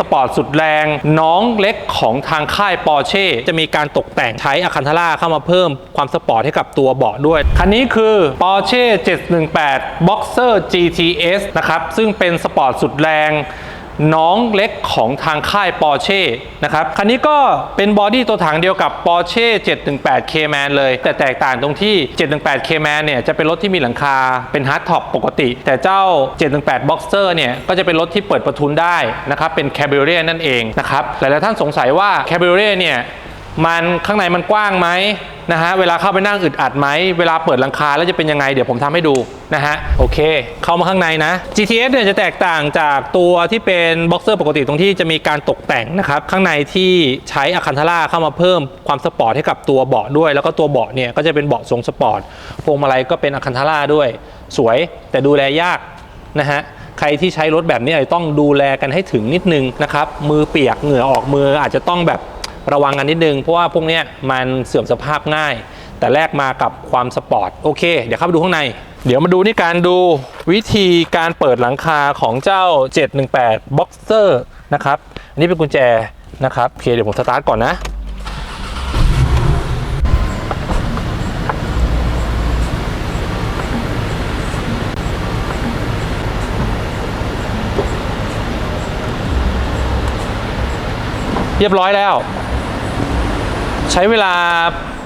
สปอร์ตสุดแรงน้องเล็กของทางค่ายปอร์เช่จะมีการตกแต่งใช้อะคันทาร่าเข้ามาเพิ่มความสปอร์ตให้กับตัวเบาะด้วย คันนี้คือ Porsche 718 Boxer GTS นะครับ ซึ่งเป็นสปอร์ตสุดแรง น้องเล็กของทางค่ายปอร์เช่นะครับ คันนี้ก็เป็นบอดี้ตัวถังเดียวกับปอร์เช่718 Cayman เลย แต่แตกต่างตรงที่ 718 Cayman เนี่ยจะเป็นรถที่มีหลังคาเป็นฮาร์ดท็อปปกติ แต่เจ้า 718 Boxer เนี่ยก็จะเป็นรถที่เปิดประทุนได้นะครับเป็นแคบิเรียนั่นเองนะครับหลายๆท่านสงสัยว่าแคบิเรียเนี่ย มันข้างในมันกว้างไหมนะฮะเวลาเข้าไปนั่งอึดอัดไหมเวลาเปิดหลังคาแล้วจะเป็นยังไงเดี๋ยวผมทำให้ดูนะฮะโอเค เข้ามาข้างในนะ GTS เนี่ยจะแตกต่างจากตัวที่เป็นบ็อกเซอร์ปกติตรงที่จะมีการตกแต่งนะครับข้างในที่ใช้อะคันทาร่าเข้ามาเพิ่มความสปอร์ตให้กับตัวเบาะด้วย แล้วก็ตัวเบาะเนี่ยก็จะเป็นเบาะทรงสปอร์ตพวงมาลัยก็เป็นอะคันทาร่าด้วย สวยแต่ดูแลยากนะฮะใครที่ใช้รถแบบนี้ต้องดูแลกันให้ถึงนิดนึงนะครับมือเปียกเหงื่อออกมืออาจจะต้องแบบ ระวังกันนิดนึง เพราะว่าพวกนี้มันเสื่อมสภาพง่าย แต่แลกมากับความสปอร์ต โอเค เดี๋ยวเข้าไปดูข้างใน เดี๋ยวมาดูนี่การดูวิธีการเปิดหลังคาของเจ้า 718 Boxer นะครับ อันนี้เป็นกุญแจนะครับ โอเค เดี๋ยวผมสตาร์ทก่อนนะเรียบร้อยแล้ว ใช้เวลา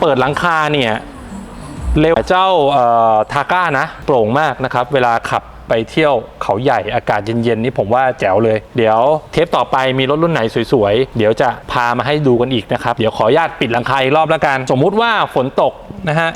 เปิดหลังคาเนี่ยเร็วเจ้าทาก้านะโปร่งมากนะครับ เวลาขับไปเที่ยวเขาใหญ่อากาศเย็นๆนี่ผมว่าแจ๋วเลย เดี๋ยวเทปต่อไปมีรถรุ่นไหนสวยๆ เดี๋ยวจะพามาให้ดูกันอีกนะครับ เดี๋ยวขออนุญาตปิดหลังคาอีกรอบแล้วกัน สมมุติว่าฝนตกนะฮะ